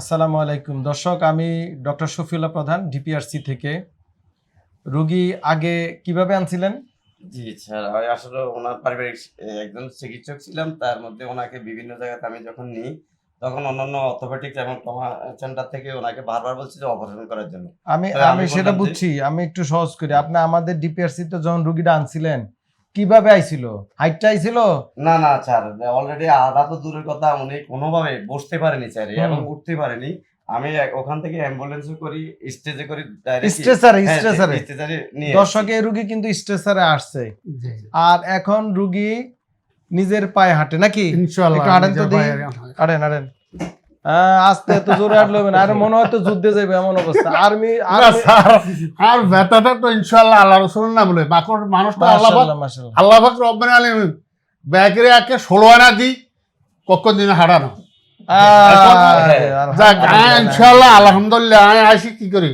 আসসালামু আলাইকুম। দর্শক আমি ডক্টর শফিউল্লাহ প্রধান ডিপিআরসি থেকে। রোগী আগে কীভাবে আনছিলেন? জি স্যার আমি আসলে ওনার পারিবারিক একজন চিকিৎসক ছিলাম। তার মধ্যে ওনাকে বিভিন্ন জায়গাতে আমি যখন নিই তখন অন্যান্য অর্থোপেডিক্স এবং ট্রমা সেন্টার থেকে ওনাকে বারবার বলছি যে অপারেশন করার জন্য। আমি আমি সেটা বুঝছি আমি একটু সহজ করি। আপনি আমাদের ডিপিআরসি তে যখন রোগীটা আনছিলেন কীভাবে আইছিল? হাইটটা আইছিল? না না স্যার অলরেডি আধা তো দূরের কথা উনি কোনোভাবে বসতে পারেনি স্যার। এবং উঠতে পারেনি। আমি ওখান থেকে অ্যাম্বুলেন্সে করি স্টেজে করি স্ট্রেসারে স্ট্রেসারে দর্শক রোগী কিন্তু স্ট্রেসারে আসছে। আর এখন রোগী নিজের পায়ে হাঁটে নাকি? ইনশাআল্লাহ হাঁটেন তো হাঁটেন হাঁটেন। আস্তে এত জোরে হাঁটলে হবে না। আর মনে হয় তো যুদ্ধে যাবে এমন অবস্থা। আর্মি আর ব্যথাটা তো ইনশাআল্লাহ আল্লাহ রসুল না বলে। বাকর মানুষ তো আল্লাহ আল্লাহ পাক রব্বানি আলামিন ব্যাকের একে ষোলো আনা দিই কখন দিনে হারানো যাক আয় আলহামদুলিল্লাহ। আমি আইসি কি করি?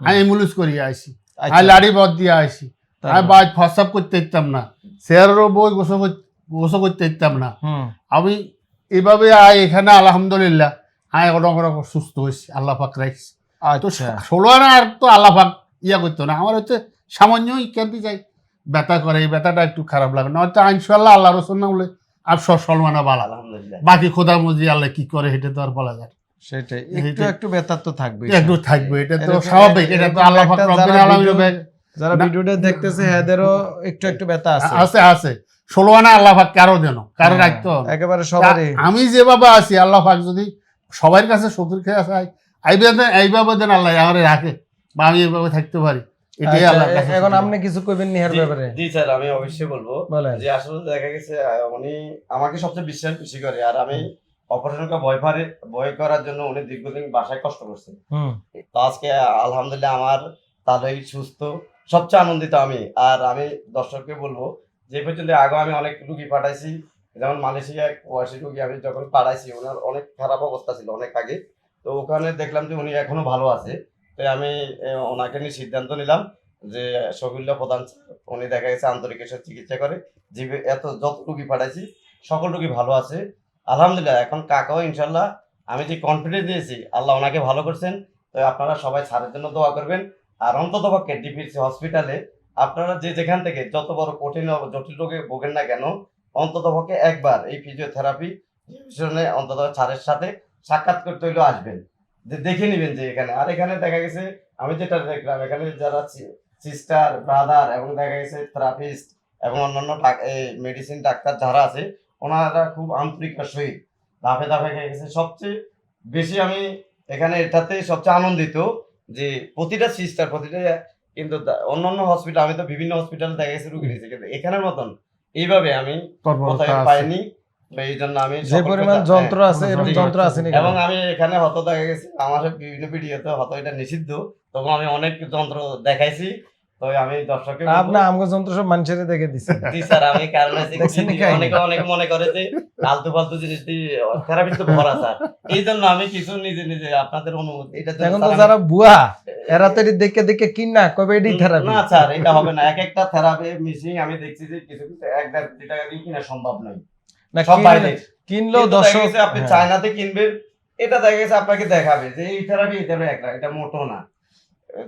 আমি এমুলেন্স করি আইসি। আচ্ছা, আমি লাড়ি বদ দিয়ে আইসি। আমি? বাইক ফসাব করতে ইতাম না। চেয়ারেরও বই গোসো গোসো করতে ইতাম না। আমি এইভাবে আয় এখানে আলহামদুলিল্লাহ। অনেক সুস্থ হয়েছি আল্লাহ পাক রাখছি তো আচ্ছা ষোলো আনা আর তো আল্লাহ পাক ইয়া করতো না আমার হচ্ছে সামান্যই যাই ব্যথা করে এই ব্যথাটা একটু খারাপ লাগে। ইনশাল্লাহ আল্লাহ রসুল না বলে আর সব সলমানা বালা বাকি খোদা মজি আল্লাহ কি করে এটা তো আর বলা যায় সেটাই একটু একটু ব্যথা তো থাকবে একটু থাকবে এটা তো স্বাভাবিক এটা তো আল্লাহ পাক রব্বিল ব্যাগ- যারা ভিডিওটা দেখতেছে এদেরও একটু একটু ব্যথা আছে। আছে আছে। ষোলো আনা আল্লাহ পাক কারও দেন কারও হ্যাঁ, রাখতে একেবারে সবারই। আমি যেভাবে আছি আল্লাহ পাক যদি সবার কাছে শত্রু খেয়ে আসে এইভাবে এইভাবে দেন আল্লাহ আমার রাখে বা আমি এইভাবে থাকতে পারি। এটাই আচ্ছা, আল্লাহ এখন আপনি কিছু কইবেন নিহার ব্যাপারে? জি স্যার আমি অবশ্যই বলব যে আসলে দেখা গেছে উনি আমাকে সবচেয়ে বিশ্বাস বেশি করে আর আমি অপারেশনকে ভয় পারে ভয় করার জন্য উনি দীর্ঘদিন বাসায় কষ্ট করছে তো আজকে আলহামদুলিল্লাহ আমার তাদের সুস্থ সবচেয়ে আনন্দিত আমি আর আমি দর্শককে বলব যে পর্যন্ত আগে আমি অনেক রুগী পাঠাইছি যেমন মালয়েশিয়া প্রবাসী রুগী আমি যখন পাড়াইছি ওনার অনেক খারাপ অবস্থা ছিল অনেক আগে। তো ওখানে দেখলাম যে উনি এখনও ভালো আছে। তো আমি ওনাকে নিয়ে সিদ্ধান্ত নিলাম যে শফিউল্লাহ প্রধান উনি দেখা গেছে আন্তরিক চিকিৎসা করে। যে এত যত রুগী পাঠাইছি, সকল রুগী ভালো আছে। আলহামদুলিল্লাহ, এখন কাকাও ইনশাল্লাহ আমি যে কনফিডেন্স দিয়েছি আল্লাহ ওনাকে ভালো করছেন। তো আপনারা সবাই স্যারের জন্য দোয়া করবেন। আর অন্তত পক্ষে ডিপিসি হসপিটালে আপনারা যে যেখান থেকে যত বড় কঠিন জটিল রোগে ভোগেন না কেন অন্তত পক্ষে একবার এই ফিজিওথেরাপি ডিভিশনে অন্তত স্যারের সাথে সাক্ষাৎ করতে হইলেও আসবেন। যে দেখে নেবেন যে এখানে। আর এখানে দেখা গেছে, আমি যেটা দেখলাম, এখানে যারা সিস্টার ব্রাদার এবং দেখা গেছে থেরাপিস্ট এবং অন্যান্য মেডিসিন ডাক্তার যারা আছে, ওনারা খুব আন্তরিকার সহিত। ধাপে ধাপে গেছে, সবচেয়ে বেশি আমি এখানে এটাতে সবচেয়ে আনন্দিত যে প্রতিটা সিস্টার প্রতিটা কিন্তু দা- অন্যান্য হসপিটাল আমি তো বিভিন্ন হসপিটালে দেখা গেছে রুগী নিয়েছি, কিন্তু এখানের মতন এইভাবে আমি পাইনি এই জন্য আমি যে পরিমাণ যন্ত্র হ্যাঁ, আছে এরকম যন্ত্র আছে নাকি? এবং আমি এখানে হত দেখা গেছে আমার বিভিন্ন ভিডিওতে হত এটা নিষিদ্ধ তখন আমি অনেক যন্ত্র দেখাইছি। তো আমি দর্শককে বলবো- আমগো যন্ত্র সব মানুষের দেখে দিছে। জি স্যার আমি কারণ হচ্ছে দেখছেন কি, কি কাহিনী? অনেকে অনেকে মনে করে যে আলতু ফালতু জিনিস থেরাপি তো ভরা স্যার। এই জন্য আমি কিছু নিজে নিজে আপনাদের অনুমতি এটা এখন তো যারা বুয়া এরা তো এটি দেখে দেখে কিনা কবে এটি থেরাপি? না স্যার এটা হবে না। এক একটা থেরাপি মিশিং আমি দেখছি যে কিছু কিছু এক দেড় টাকা দিয়ে কিনা সম্ভব নয়। না সব বাইরে। কিনলেও দর্শক গেছে আপনি হ্যাঁ। চায়নাতে কিনবেন এটা দেখা গেছে আপনাকে দেখাবে যে এই থেরাপি এটা মোটো না।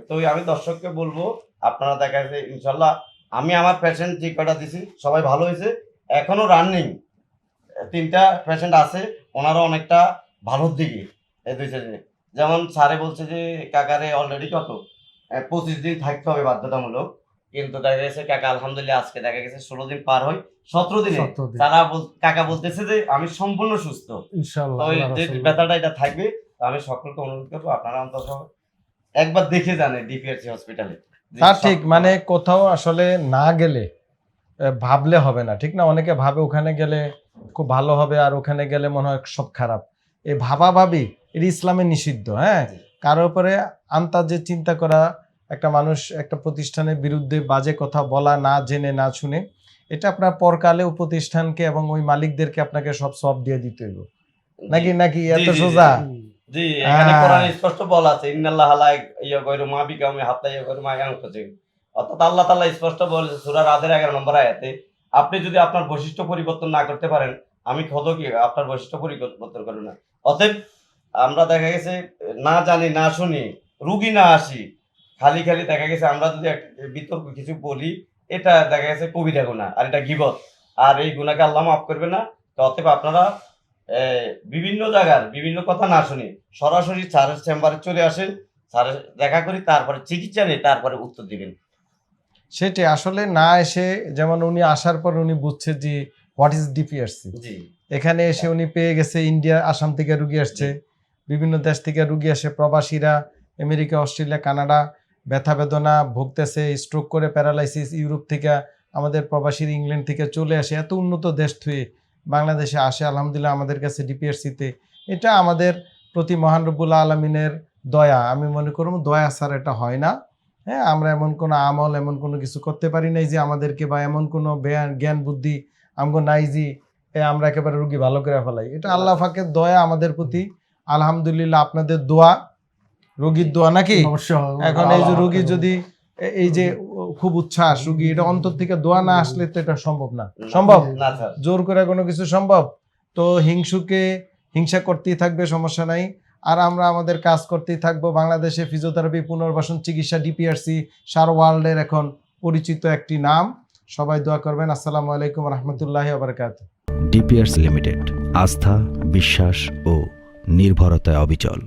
তো আমি দর্শককে বলব আপনারা দেখা যাচ্ছে ইনশাল্লাহ। আমি আমার পেশেন্ট যে কটা দিছি সবাই ভালো হয়েছে এখনও রানিং তিনটা পেশেন্ট আছে ওনারও অনেকটা ভালোর দিকে। এই দুই সাইডে। যেমন স্যারে বলছে যে কাকারে অলরেডি কত? পঁচিশ দিন থাকতে হবে বাধ্যতামূলক। কিন্তু দেখা গেছে কাকা আলহামদুলিল্লাহ আজকে দেখা গেছে ষোলো দিন পার হয় সতেরো দিনে। তারা কাকা বলতেছে যে আমি সম্পূর্ণ সুস্থ। তো। ব্যথাটা এটা থাকবে আমি সকলকে অনুরোধ করব আপনারা অন্তত একবার দেখে যান ডিপিআরসি হসপিটালে তা ঠিক মানে কোথাও আসলে না গেলে ভাবলে হবে না ঠিক না? অনেকে ভাবে ওখানে গেলে খুব ভালো হবে আর ওখানে গেলে মনে হয় সব খারাপ। এই ভাবা ভাবি এটি ইসলামে নিষিদ্ধ হ্যাঁ? কারও উপরে আন্তাজ যে চিন্তা করা একটা মানুষ একটা প্রতিষ্ঠানের বিরুদ্ধে বাজে কথা বলা না জেনে না শুনে এটা আপনার পরকালে ও প্রতিষ্ঠানকে এবং ওই মালিকদেরকে আপনাকে সব সব দিয়ে দিতে হইব। নাকি নাকি? এত। সোজা। জি এখানে হ্যাঁ। কোরআনে স্পষ্ট বলা আছে ইন্নাল্লাহ লা ইয়া গায়রু মা বিকামি হাত্তা ইয়া গায়রু মা অর্থাৎ আল্লাহ তাআলা স্পষ্ট বলেছে সূরা রাদের 11 নম্বর আয়াতে আপনি যদি আপনার বৈশিষ্ট্য পরিবর্তন না করতে পারেন আমি খোদ কি আপনার বৈশিষ্ট্য পরিবর্তন করব না। অতএব আমরা দেখা গেছে না জানি না শুনি রুগী না আসি খালি খালি দেখা গেছে আমরা যদি বিতর্ক কিছু বলি এটা দেখা গেছে কবিরা গুণা আর এটা গিবত। আর এই গুণাকে আল্লাহ মাফ করবে না। তো অতএব আপনারা বিভিন্ন জায়গার বিভিন্ন কথা না শুনি সরাসরি স্যারের চেম্বারে চলে আসেন স্যারের দেখা করি তারপরে চিকিৎসা নিয়ে তারপরে উত্তর দিবেন। সেটি আসলে না এসে যেমন উনি আসার পর উনি বুঝছে যে হোয়াট ইজ ডিপিআরসি এখানে এসে উনি পেয়ে গেছে ইন্ডিয়া আসাম থেকে রুগী আসছে বিভিন্ন দেশ থেকে রুগী আসে প্রবাসীরা আমেরিকা অস্ট্রেলিয়া কানাডা ব্যথা বেদনা ভুগতেছে স্ট্রোক করে প্যারালাইসিস ইউরোপ থেকে আমাদের প্রবাসীর ইংল্যান্ড থেকে চলে আসে এত উন্নত দেশ থুয়ে বাংলাদেশে আসে আলহামদুলিল্লাহ আমাদের কাছে ডিপিআরসিতে এটা আমাদের প্রতি মহান রব্বুল্লা আলমিনের দয়া। আমি মনে করব দয়া ছাড়া এটা হয় না। হ্যাঁ আমরা এমন কোনো আমল এমন কোনো কিছু করতে পারি নাই যে আমাদেরকে বা এমন কোনো জ্ঞান জ্ঞান বুদ্ধি আমগো নাই যে আমরা একেবারে রুগী ভালো করে ফেলাই। এটা আল্লাহ ফাঁকের দয়া আমাদের প্রতি। আলহামদুলিল্লাহ আপনাদের দোয়া। রোগীর দোয়া নাকি? এখন এই যে রোগী যদি এই যে খুব উচ্ছ্বাস রুগী এটা অন্তর থেকে দোয়া না আসলে তো এটা সম্ভব না। সম্ভব? জোর করে কোনো কিছু সম্ভব? তো হিংসুকে হিংসা করতেই থাকবে সমস্যা নাই। আর আমরা আমাদের কাজ করতেই থাকব। বাংলাদেশে ফিজিওথেরাপি পুনর্বাসন চিকিৎসা ডিপিআরসি সার ওয়ার্ল্ডের এখন পরিচিত একটি নাম। সবাই দোয়া করবেন। আসসালামু আলাইকুম রহমতুল্লাহ আবরকাত ডিপিআরস লিমিটেড আস্থা বিশ্বাস ও নির্ভরতায় অবিচল।